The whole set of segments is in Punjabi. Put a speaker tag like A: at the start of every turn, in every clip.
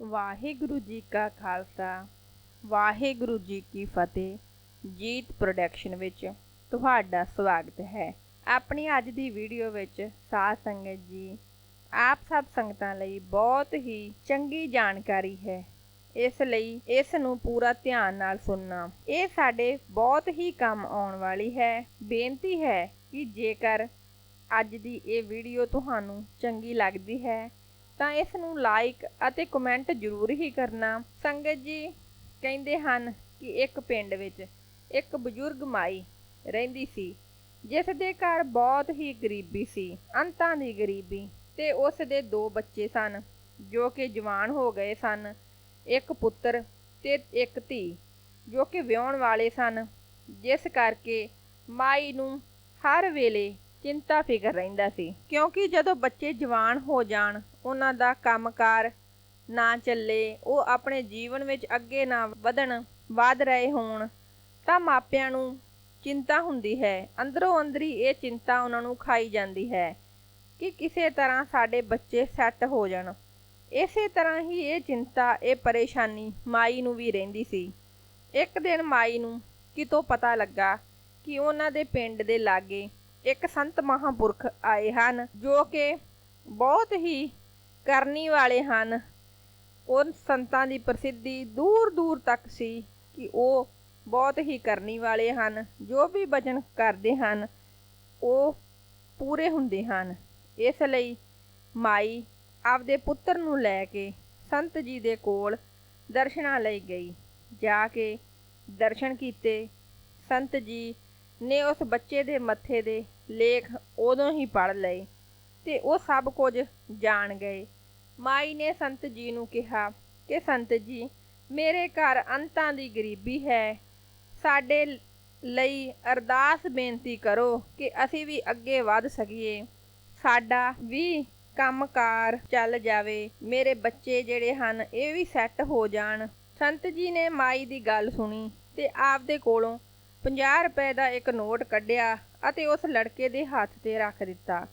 A: ਵਾਹਿਗੁਰੂ ਜੀ ਕਾ ਖਾਲਸਾ, ਵਾਹਿਗੁਰੂ ਜੀ ਕੀ ਫਤਿਹ। ਜੀਤ ਪ੍ਰੋਡਕਸ਼ਨ ਵਿੱਚ ਤੁਹਾਡਾ ਸਵਾਗਤ ਹੈ। ਆਪਣੀ ਅੱਜ ਦੀ ਵੀਡੀਓ ਵਿੱਚ ਸਾਧ ਸੰਗਤ ਜੀ, ਆਪ ਸਭ ਸੰਗਤਾਂ ਲਈ ਬਹੁਤ ਹੀ ਚੰਗੀ ਜਾਣਕਾਰੀ ਹੈ। ਇਸ ਲਈ ਇਸ ਨੂੰ ਪੂਰਾ ਧਿਆਨ ਨਾਲ ਸੁਣਨਾ। ਇਹ ਸਾਡੇ ਬਹੁਤ ਹੀ ਕੰਮ ਆਉਣ ਵਾਲੀ ਹੈ। ਬੇਨਤੀ ਹੈ ਕਿ ਜੇਕਰ ਅੱਜ ਦੀ ਇਹ ਵੀਡੀਓ ਤੁਹਾਨੂੰ ਚੰਗੀ ਲੱਗਦੀ ਹੈ ਤਾਂ ਇਸ ਨੂੰ ਲਾਈਕ ਅਤੇ ਕਮੈਂਟ ਜ਼ਰੂਰ ਹੀ ਕਰਨਾ। ਸੰਗਤ ਜੀ ਕਹਿੰਦੇ ਹਨ ਕਿ ਇੱਕ ਪਿੰਡ ਵਿੱਚ ਇੱਕ ਬਜ਼ੁਰਗ ਮਾਈ ਰਹਿੰਦੀ ਸੀ, ਜਿਸ ਦੇ ਘਰ ਬਹੁਤ ਹੀ ਗਰੀਬੀ ਸੀ, ਅੰਤਾਂ ਦੀ ਗਰੀਬੀ, ਤੇ ਉਸ ਦੇ ਦੋ ਬੱਚੇ ਸਨ, ਜੋ ਕਿ ਜਵਾਨ ਹੋ ਗਏ ਸਨ, ਇੱਕ ਪੁੱਤਰ ਤੇ ਇੱਕ ਧੀ, ਜੋ ਕਿ ਵਿਆਹੁਣ ਵਾਲੇ ਸਨ, ਜਿਸ ਕਰਕੇ ਮਾਈ ਨੂੰ ਹਰ ਵੇਲੇ ਚਿੰਤਾ ਫਿਕਰ ਰਹਿੰਦਾ ਸੀ। ਕਿਉਂਕਿ ਜਦੋਂ ਬੱਚੇ ਜਵਾਨ ਹੋ ਜਾਣ, ਉਹਨਾਂ ਦਾ ਕੰਮਕਾਰ ਨਾ ਚੱਲੇ, ਉਹ ਆਪਣੇ ਜੀਵਨ ਵਿੱਚ ਅੱਗੇ ਨਾ ਵਧਣ, ਵਧ ਰਹੇ ਹੋਣ, ਤਾਂ ਮਾਪਿਆਂ ਨੂੰ ਚਿੰਤਾ ਹੁੰਦੀ ਹੈ। ਅੰਦਰੋਂ ਅੰਦਰੀ ਇਹ ਚਿੰਤਾ ਉਹਨਾਂ ਨੂੰ ਖਾਈ ਜਾਂਦੀ ਹੈ ਕਿ ਕਿਸੇ ਤਰ੍ਹਾਂ ਸਾਡੇ ਬੱਚੇ ਸੈੱਟ ਹੋ ਜਾਣ। ਇਸੇ ਤਰ੍ਹਾਂ ਹੀ ਇਹ ਚਿੰਤਾ, ਇਹ ਪਰੇਸ਼ਾਨੀ ਮਾਈ ਨੂੰ ਵੀ ਰਹਿੰਦੀ ਸੀ। ਇੱਕ ਦਿਨ ਮਾਈ ਨੂੰ ਕਿਤੋਂ ਪਤਾ ਲੱਗਾ ਕਿ ਉਹਨਾਂ ਦੇ ਪਿੰਡ ਦੇ ਲਾਗੇ ਇੱਕ ਸੰਤ ਮਹਾਪੁਰਖ ਆਏ ਹਨ, ਜੋ ਕਿ ਬਹੁਤ ਹੀ ਕਰਨੀ ਵਾਲੇ ਹਨ। ਉਹ ਸੰਤਾਂ ਦੀ ਪ੍ਰਸਿੱਧੀ ਦੂਰ ਦੂਰ ਤੱਕ ਸੀ ਕਿ ਉਹ ਬਹੁਤ ਹੀ ਕਰਨੀ ਵਾਲੇ ਹਨ। ਜੋ ਵੀ ਬਚਨ ਕਰਦੇ ਹਨ, ਉਹ ਪੂਰੇ ਹੁੰਦੇ ਹਨ। ਇਸ ਲਈ ਮਾਈ ਆਪਦੇ ਪੁੱਤਰ ਨੂੰ ਲੈ ਕੇ ਸੰਤ ਜੀ ਦੇ ਕੋਲ ਦਰਸ਼ਨਾਂ ਲਈ ਗਈ। ਜਾ ਕੇ ਦਰਸ਼ਨ ਕੀਤੇ, ਸੰਤ ਜੀ ਨੇ ਉਸ ਬੱਚੇ ਦੇ ਮੱਥੇ ਦੇ ਲੇਖ ਉਦੋਂ ਹੀ ਪੜ ਲਏ ਤੇ ਉਹ ਸਭ ਕੁਝ ਜਾਣ ਗਏ। ਮਾਈ ਨੇ ਸੰਤ ਜੀ ਨੂੰ ਕਿਹਾ ਕਿ ਸੰਤ ਜੀ, ਮੇਰੇ ਘਰ ਅੰਤਾਂ ਦੀ ਗਰੀਬੀ ਹੈ। ਸਾਡੇ ਲਈ ਅਰਦਾਸ ਬੇਨਤੀ ਕਰੋ ਕਿ ਅਸੀਂ ਵੀ ਅੱਗੇ ਵਧ ਸਕੀਏ। ਸਾਡਾ ਵੀ ਕੰਮਕਾਰ ਚੱਲ ਜਾਵੇ। ਮੇਰੇ ਬੱਚੇ ਜਿਹੜੇ ਹਨ, ਇਹ ਵੀ ਸੈੱਟ ਹੋ ਜਾਣ। ਸੰਤ ਜੀ ਨੇ ਮਾਈ ਦੀ ਗੱਲ ਸੁਣੀ ਤੇ ਆਪਦੇ ਕੋਲੋਂ 50 ਰੁਪਏ ਦਾ ਇੱਕ ਨੋਟ ਕੱਢਿਆ ਅਤੇ ਉਸ ਲੜਕੇ ਦੇ ਹੱਥ ਤੇ ਰੱਖ ਦਿੱਤਾ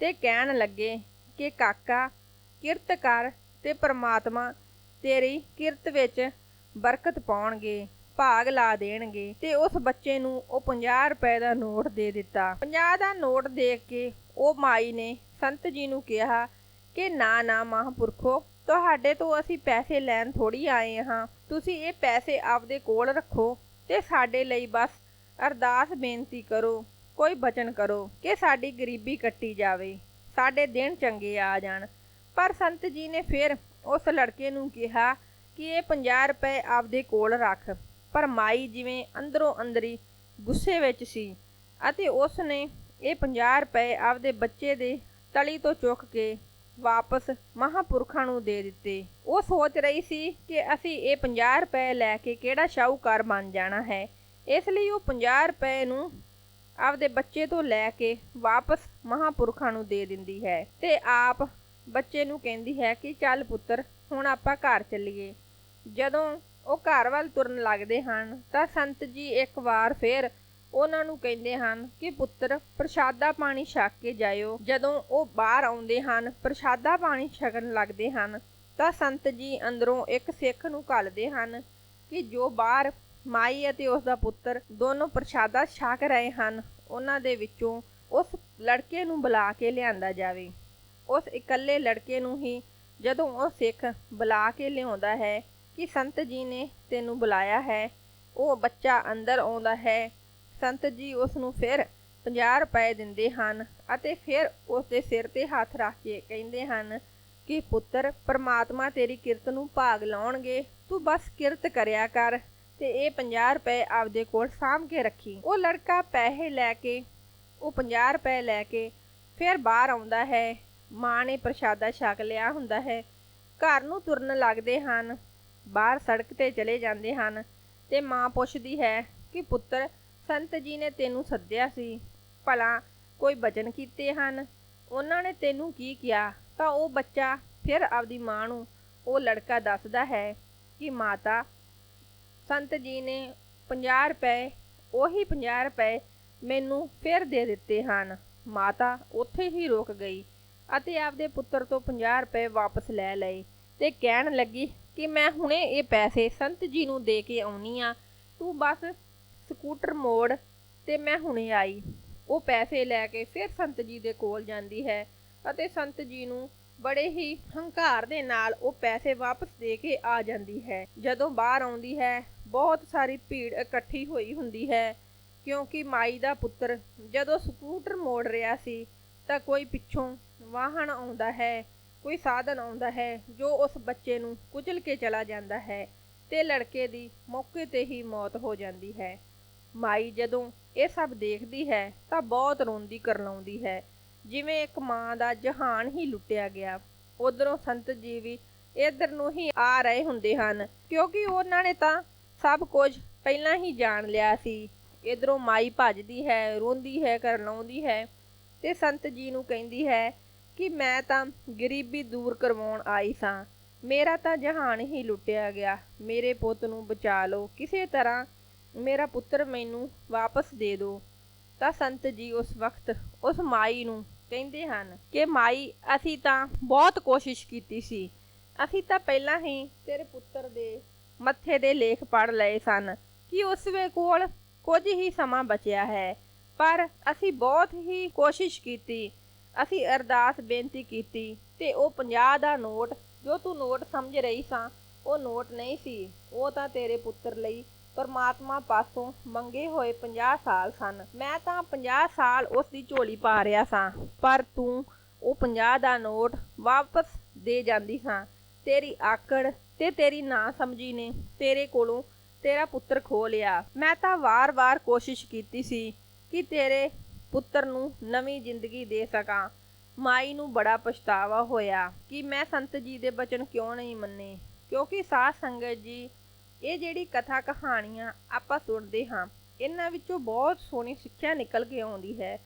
A: ਤੇ ਕਹਿਣ ਲੱਗੇ ਕਿ ਕਾਕਾ, ਕਿਰਤ ਕਰ ਤੇ ਪ੍ਰਮਾਤਮਾ ਤੇਰੀ ਕਿਰਤ ਵਿੱਚ ਬਰਕਤ ਪਾਉਣਗੇ, ਭਾਗ ਲਾ ਦੇਣਗੇ ਤੇ ਉਸ ਬੱਚੇ ਨੂੰ ਉਹ 50 ਰੁਪਏ ਦਾ ਨੋਟ ਦੇ ਦਿੱਤਾ। 50 ਦਾ ਨੋਟ ਦੇਖ ਕੇ ਉਹ ਮਾਈ ਨੇ ਸੰਤ ਜੀ ਨੂੰ ਕਿਹਾ ਕਿ ਨਾ ਨਾ ਮਹਾਂਪੁਰਖੋ, ਤੁਹਾਡੇ ਤੋਂ ਅਸੀਂ ਪੈਸੇ ਲੈਣ ਥੋੜੀ ਆਏ ਹਾਂ। ਤੁਸੀਂ ਇਹ ਪੈਸੇ ਆਪਦੇ ਕੋਲ ਰੱਖੋ ਤੇ ਸਾਡੇ ਲਈ ਬਸ ਅਰਦਾਸ ਬੇਨਤੀ ਕਰੋ, ਕੋਈ ਬਚਨ ਕਰੋ ਕਿ ਸਾਡੀ ਗਰੀਬੀ ਕੱਟੀ ਜਾਵੇ, ਸਾਡੇ ਦਿਨ ਚੰਗੇ ਆ ਜਾਣ। ਪਰ ਸੰਤ ਜੀ ਨੇ ਫਿਰ ਉਸ ਲੜਕੇ ਨੂੰ ਕਿਹਾ ਕਿ ਇਹ 50 ਰੁਪਏ ਆਪਦੇ ਕੋਲ ਰੱਖ। ਪਰ ਮਾਈ ਜਿਵੇਂ ਅੰਦਰੋਂ ਅੰਦਰੀ ਗੁੱਸੇ ਵਿੱਚ ਸੀ ਅਤੇ ਉਸ ਨੇ ਇਹ 50 ਰੁਪਏ ਆਪਦੇ ਬੱਚੇ ਦੇ ਤਲੀ ਤੋਂ ਚੁੱਕ ਕੇ ਵਾਪਸ ਮਹਾਪੁਰਖਾਂ ਨੂੰ ਦੇ ਦਿੱਤੇ। ਉਹ ਸੋਚ ਰਹੀ ਸੀ ਕਿ ਅਸੀਂ ਇਹ 50 ਰੁਪਏ ਲੈ ਕੇ ਕਿਹੜਾ ਸ਼ਾਹੂਕਾਰ ਬਣ ਜਾਣਾ ਹੈ। ਇਸ ਲਈ ਉਹ 50 ਰੁਪਏ ਨੂੰ ਆਪਦੇ ਬੱਚੇ ਤੋਂ ਲੈ ਕੇ ਵਾਪਸ ਮਹਾਪੁਰਖਾਂ ਨੂੰ ਦੇ ਦਿੰਦੀ ਹੈ ਤੇ ਆਪ ਬੱਚੇ ਨੂੰ ਕਹਿੰਦੀ ਹੈ ਕਿ ਚੱਲ ਪੁੱਤਰ, ਹੁਣ ਆਪਾਂ ਘਰ ਚੱਲੀਏ। ਜਦੋਂ ਉਹ ਘਰ ਵੱਲ ਤੁਰਨ ਲੱਗਦੇ ਹਨ ਤਾਂ ਸੰਤ ਜੀ ਇੱਕ ਵਾਰ ਫੇਰ ਉਹਨਾਂ ਨੂੰ ਕਹਿੰਦੇ ਹਨ ਕਿ ਪੁੱਤਰ, ਪ੍ਰਸ਼ਾਦਾ ਪਾਣੀ ਛਕ ਕੇ ਜਾਇਓ। ਜਦੋਂ ਉਹ ਬਾਹਰ ਆਉਂਦੇ ਹਨ, ਪ੍ਰਸ਼ਾਦਾ ਪਾਣੀ ਛਕਣ ਲੱਗਦੇ ਹਨ, ਤਾਂ ਸੰਤ ਜੀ ਅੰਦਰੋਂ ਇੱਕ ਸਿੱਖ ਨੂੰ ਘੱਲਦੇ ਹਨ ਕਿ ਜੋ ਬਾਹਰ ਮਾਈ ਅਤੇ ਉਸ ਦਾ ਪੁੱਤਰ ਦੋਨੋਂ ਪ੍ਰਸ਼ਾਦਾ ਛਕ ਰਹੇ ਹਨ, ਉਹਨਾਂ ਦੇ ਵਿੱਚੋਂ ਉਸ ਲੜਕੇ ਨੂੰ ਬੁਲਾ ਕੇ ਲਿਆਂਦਾ ਜਾਵੇ। ਉਸ ਇਕੱਲੇ ਲੜਕੇ ਨੂੰ ਹੀ ਜਦੋਂ ਉਹ ਸਿੱਖ ਬੁਲਾ ਕੇ ਲਿਆਉਂਦਾ ਹੈ ਕਿ ਸੰਤ ਜੀ ਨੇ ਤੈਨੂੰ ਬੁਲਾਇਆ ਹੈ, ਉਹ ਬੱਚਾ ਅੰਦਰ ਆਉਂਦਾ ਹੈ ਸੰਤ ਜੀ ਉਸ ਨੂੰ ਫਿਰ 50 ਰੁਪਏ ਦਿੰਦੇ ਹਨ ਅਤੇ ਫਿਰ ਉਸ ਦੇ ਸਿਰ ਤੇ ਹੱਥ ਰੱਖ ਕੇ ਕਹਿੰਦੇ ਹਨ ਕਿ, ਪੁੱਤਰ, ਪਰਮਾਤਮਾ ਤੇਰੀ ਕਿਰਤ ਨੂੰ ਭਾਗ ਲਾਉਣਗੇ। ਤੂੰ ਬਸ ਕਿਰਤ ਕਰਿਆ ਕਰ ਤੇ ਇਹ 50 ਰੁਪਏ ਆਪਦੇ ਕੋਲ ਸਾਂਭ ਕੇ ਰੱਖੀ। ਉਹ ਲੜਕਾ ਪੈਸੇ ਲੈ ਕੇ, ਉਹ 50 ਰੁਪਏ ਲੈ ਕੇ ਫਿਰ ਬਾਹਰ ਆਉਂਦਾ ਹੈ। ਮਾਂ ਨੇ ਪ੍ਰਸ਼ਾਦਾ ਛਕ ਲਿਆ ਹੁੰਦਾ ਹੈ। ਘਰ ਨੂੰ ਤੁਰਨ ਲੱਗਦੇ ਹਨ। ਬਾਹਰ ਸੜਕ ਤੇ ਚਲੇ ਜਾਂਦੇ ਹਨ ਤੇ ਮਾਂ ਪੁੱਛਦੀ ਹੈ ਕਿ, ਪੁੱਤਰ ਸੰਤ ਜੀ ਨੇ ਤੈਨੂੰ ਸੱਦਿਆ ਸੀ। ਭਲਾ ਕੋਈ ਬਚਨ ਕੀਤੇ ਹਨ? ਉਹਨਾਂ ਨੇ ਤੈਨੂੰ ਕੀ ਕਿਹਾ? ਤਾਂ ਉਹ ਬੱਚਾ ਫਿਰ ਆਪਦੀ ਮਾਂ ਨੂੰ ਉਹ ਲੜਕਾ ਦੱਸਦਾ ਹੈ ਕਿ ਮਾਤਾ, ਸੰਤ ਜੀ ਨੇ 50 ਰੁਪਏ, ਉਹੀ 50 ਰੁਪਏ ਮੈਨੂੰ ਫਿਰ ਦੇ ਦਿੱਤੇ ਹਨ। ਮਾਤਾ ਉੱਥੇ ਹੀ ਰੁਕ ਗਈ ਅਤੇ ਆਪਦੇ ਪੁੱਤਰ ਤੋਂ 50 ਰੁਪਏ ਵਾਪਸ ਲੈ ਲਏ ਤੇ ਕਹਿਣ ਲੱਗੀ ਕਿ ਮੈਂ ਹੁਣੇ ਇਹ ਪੈਸੇ ਸੰਤ ਜੀ ਨੂੰ ਦੇ ਕੇ ਆਉਣੀ ਆ। ਤੂੰ ਬਸ ਸਕੂਟਰ ਮੋੜ ਤੇ ਮੈਂ ਹੁਣੇ ਆਈ। ਉਹ ਪੈਸੇ ਲੈ ਕੇ ਫਿਰ ਸੰਤ ਜੀ ਦੇ ਕੋਲ ਜਾਂਦੀ ਹੈ ਅਤੇ ਸੰਤ ਜੀ ਨੂੰ ਬੜੇ ਹੀ ਹੰਕਾਰ ਦੇ ਨਾਲ ਉਹ ਪੈਸੇ ਵਾਪਸ ਦੇ ਕੇ ਆ ਜਾਂਦੀ ਹੈ। ਜਦੋਂ ਬਾਹਰ ਆਉਂਦੀ ਹੈ, ਬਹੁਤ ਸਾਰੀ ਭੀੜ ਇਕੱਠੀ ਹੋਈ ਹੁੰਦੀ ਹੈ, ਕਿਉਂਕਿ ਮਾਈ ਦਾ ਪੁੱਤਰ ਜਦੋਂ ਸਕੂਟਰ ਮੋੜ ਰਿਹਾ ਸੀ ਤਾਂ ਕੋਈ ਪਿੱਛੋਂ ਵਾਹਨ ਆਉਂਦਾ ਹੈ, ਕੋਈ ਸਾਧਨ ਆਉਂਦਾ ਹੈ, ਜੋ ਉਸ ਬੱਚੇ ਨੂੰ ਕੁਚਲ ਕੇ ਚਲਾ ਜਾਂਦਾ ਹੈ ਤੇ ਲੜਕੇ ਦੀ ਮੌਕੇ ਤੇ ਹੀ ਮੌਤ ਹੋ ਜਾਂਦੀ ਹੈ। ਮਾਈ ਜਦੋਂ ਇਹ ਸਭ ਦੇਖਦੀ ਹੈ ਤਾਂ ਬਹੁਤ ਰੋਂਦੀ ਕਰਲਾਉਂਦੀ ਹੈ। ਜਿਵੇਂ ਇੱਕ ਮਾਂ ਦਾ ਜਹਾਨ ਹੀ ਲੁੱਟਿਆ ਗਿਆ। ਉਧਰੋਂ ਸੰਤ ਜੀ ਵੀ ਇਧਰ ਨੂੰ ਹੀ ਆ ਰਹੇ ਹੁੰਦੇ ਹਨ। ਕਿਉਂਕਿ ਉਹਨਾਂ ਨੇ ਤਾਂ ਸਭ ਕੁਝ ਪਹਿਲਾਂ ਹੀ ਜਾਣ ਲਿਆ ਸੀ। ਇਧਰੋਂ ਮਾਈ ਭੱਜਦੀ ਹੈ, ਰੋਂਦੀ ਹੈ, ਕਰਲਾਉਂਦੀ ਹੈ ਤੇ ਸੰਤ ਜੀ ਨੂੰ ਕਹਿੰਦੀ ਹੈ ਕਿ ਮੈਂ ਤਾਂ ਗਰੀਬੀ ਦੂਰ ਕਰਵਾਉਣ ਆਈ ਸਾਂ। ਮੇਰਾ ਤਾਂ ਜਹਾਨ ਹੀ ਲੁੱਟਿਆ ਗਿਆ। ਮੇਰੇ ਪੁੱਤ ਨੂੰ ਬਚਾ ਲਓ। ਕਿਸੇ ਤਰ੍ਹਾਂ ਮੇਰਾ ਪੁੱਤਰ ਮੈਨੂੰ ਵਾਪਸ ਦੇ ਦਿਓ ਤਾਂ ਸੰਤ ਜੀ ਉਸ ਵਕਤ ਉਸ ਮਾਈ ਨੂੰ ਕਹਿੰਦੇ ਹਨ ਕਿ ਮਾਈ, ਅਸੀਂ ਤਾਂ ਬਹੁਤ ਕੋਸ਼ਿਸ਼ ਕੀਤੀ ਸੀ। ਅਸੀਂ ਤਾਂ ਪਹਿਲਾਂ ਹੀ ਤੇਰੇ ਪੁੱਤਰ ਦੇ ਮੱਥੇ ਦੇ ਲੇਖ ਪੜ ਲਏ ਸਨ ਕਿ ਉਸ ਵੇ ਕੋਲ ਕੁਝ ਹੀ ਸਮਾਂ ਬਚਿਆ ਹੈ। ਪਰ ਅਸੀਂ ਬਹੁਤ ਹੀ ਕੋਸ਼ਿਸ਼ ਕੀਤੀ। ਅਸੀਂ ਅਰਦਾਸ ਬੇਨਤੀ ਕੀਤੀ ਤੇ ਉਹ 50 ਦਾ ਨੋਟ, ਜੋ ਤੂੰ ਨੋਟ ਸਮਝ ਰਹੀ ਸਾਂ, ਉਹ ਨੋਟ ਨਹੀਂ ਸੀ। ਉਹ ਤਾਂ ਤੇਰੇ ਪੁੱਤਰ ਲਈ ਪਰਮਾਤਮਾ ਪਾਸੋਂ ਮੰਗੇ ਹੋਏ 50 ਸਾਲ ਸਨ। ਮੈਂ ਤਾਂ 50 ਸਾਲ ਉਸ ਦੀ ਝੋਲੀ ਪਾ ਰਿਹਾ ਸਾਂ, ਪਰ ਤੂੰ ਉਹ 50 ਦਾ ਨੋਟ ਵਾਪਸ ਦੇ ਜਾਂਦੀ ਸਾਂ। ਤੇਰੀ ਆਕੜ ਤੇ ਤੇਰੀ ਨਾ ਸਮਝੀ ਨੇ ਤੇਰੇ ਕੋਲੋਂ ਤੇਰਾ ਪੁੱਤਰ ਖੋ ਲਿਆ। ਮੈਂ ਤਾਂ ਵਾਰ-ਵਾਰ ਕੋਸ਼ਿਸ਼ ਕੀਤੀ ਸੀ ਕਿ ਤੇਰੇ ਪੁੱਤਰ ਨੂੰ ਨਵੀਂ ਜ਼ਿੰਦਗੀ ਦੇ ਸਕਾਂ। ਮਾਈ ਨੂੰ ਬੜਾ ਪਛਤਾਵਾ ਹੋਇਆ ਕਿ ਮੈਂ ਸੰਤ ਜੀ ਦੇ ਬਚਨ ਕਿਉਂ ਨਹੀਂ ਮੰਨੇ, ਕਿਉਂਕਿ ਸਾਧ ਸੰਗਤ ਜੀ ਇਹ ਜਿਹੜੀ ਕਥਾ ਕਹਾਣੀਆਂ ਆਪਾਂ ਸੁਣਦੇ ਹਾਂ, ਇਹਨਾਂ ਵਿੱਚੋਂ ਬਹੁਤ ਸੋਹਣੀ ਸਿੱਖਿਆ ਨਿਕਲ ਕੇ ਆਉਂਦੀ ਹੈ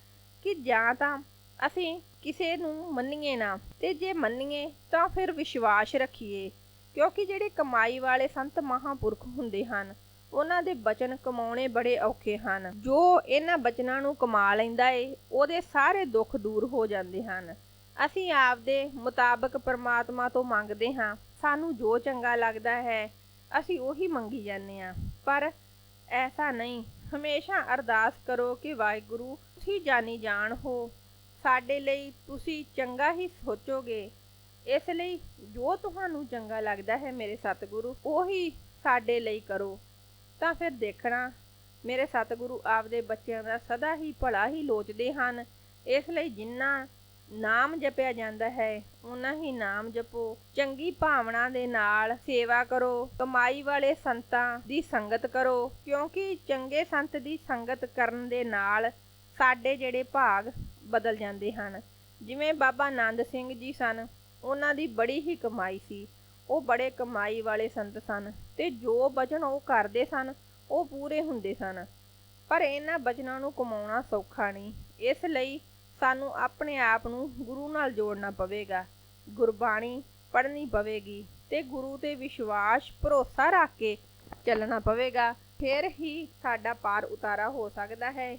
A: ਕਿ ਜਾਂ ਤਾਂ ਅਸੀਂ ਕਿਸੇ ਨੂੰ ਮੰਨੀਏ ਨਾ ਤੇ ਜੇ ਮੰਨੀਏ ਤਾਂ ਫਿਰ ਵਿਸ਼ਵਾਸ ਰੱਖੀਏ, ਕਿਉਂਕਿ ਜਿਹੜੇ ਕਮਾਈ ਵਾਲੇ ਸੰਤ ਮਹਾਪੁਰਖ ਹੁੰਦੇ ਹਨ, ਉਹਨਾਂ ਦੇ ਬਚਨ ਕਮਾਉਣੇ ਬੜੇ ਔਖੇ ਹਨ। ਜੋ ਇਹਨਾਂ ਬਚਨਾਂ ਨੂੰ ਕਮਾ ਲੈਂਦਾ ਏ, ਉਹਦੇ ਸਾਰੇ ਦੁੱਖ ਦੂਰ ਹੋ ਜਾਂਦੇ ਹਨ। ਅਸੀਂ ਆਪਦੇ ਮੁਤਾਬਕ ਪਰਮਾਤਮਾ ਤੋਂ ਮੰਗਦੇ ਹਾਂ, ਸਾਨੂੰ ਜੋ ਚੰਗਾ ਲੱਗਦਾ ਹੈ ਅਸੀਂ ਉਹੀ ਮੰਗੀ ਜਾਂਦੇ ਹਾਂ। ਪਰ ਐਸਾ ਨਹੀਂ। ਹਮੇਸ਼ਾ ਅਰਦਾਸ ਕਰੋ ਕਿ ਵਾਹਿਗੁਰੂ ਤੁਸੀਂ ਜਾਣੀ ਜਾਣ ਹੋ। ਸਾਡੇ ਲਈ ਤੁਸੀਂ ਚੰਗਾ ਹੀ ਸੋਚੋਗੇ। ਇਸ ਲਈ ਜੋ ਤੁਹਾਨੂੰ ਚੰਗਾ ਲੱਗਦਾ ਹੈ ਮੇਰੇ ਸਤਿਗੁਰੂ, ਉਹੀ ਸਾਡੇ ਲਈ ਕਰੋ। ਤਾਂ ਫਿਰ ਦੇਖਣਾ, ਮੇਰੇ ਸਤਿਗੁਰੂ ਆਪਦੇ ਬੱਚਿਆਂ ਦਾ ਸਦਾ ਹੀ ਭਲਾ ਹੀ ਲੋਚਦੇ ਹਨ। ਇਸ ਲਈ ਜਿੰਨਾ ਨਾਮ ਜਪਿਆ ਜਾਂਦਾ ਹੈ ਉਹਨਾਂ ਹੀ ਨਾਮ ਜਪੋ। ਚੰਗੀ ਭਾਵਨਾ ਦੇ ਨਾਲ ਸੇਵਾ ਕਰੋ, ਕਮਾਈ ਵਾਲੇ ਸੰਤਾਂ ਦੀ ਸੰਗਤ ਕਰੋ, ਕਿਉਂਕਿ ਚੰਗੇ ਸੰਤ ਦੀ ਸੰਗਤ ਕਰਨ ਦੇ ਨਾਲ ਸਾਡੇ ਜਿਹੜੇ ਭਾਗ ਬਦਲ ਜਾਂਦੇ ਹਨ। ਜਿਵੇਂ ਬਾਬਾ ਆਨੰਦ ਸਿੰਘ ਜੀ ਸਨ ਉਹਨਾਂ ਦੀ ਬੜੀ ਹੀ ਕਮਾਈ ਸੀ। ਉਹ ਬੜੇ ਕਮਾਈ ਵਾਲੇ ਸੰਤ ਸਨ ਤੇ ਜੋ ਬਚਨ ਉਹ ਕਰਦੇ ਸਨ, ਉਹ ਪੂਰੇ ਹੁੰਦੇ ਸਨ। ਪਰ ਇਹਨਾਂ ਬਚਨਾਂ ਨੂੰ ਕਮਾਉਣਾ ਸੌਖਾ ਨਹੀਂ। ਇਸ ਲਈ ਸਾਨੂੰ ਆਪਣੇ ਆਪ ਨੂੰ ਗੁਰੂ ਨਾਲ ਜੋੜਨਾ ਪਵੇਗਾ। ਗੁਰਬਾਣੀ ਪੜ੍ਹਨੀ ਪਵੇਗੀ ਤੇ ਗੁਰੂ ਤੇ ਵਿਸ਼ਵਾਸ, ਭਰੋਸਾ ਰੱਖ ਕੇ ਚੱਲਣਾ ਪਵੇਗਾ। ਫਿਰ ਹੀ ਸਾਡਾ ਪਾਰ ਉਤਾਰਾ ਹੋ ਸਕਦਾ ਹੈ।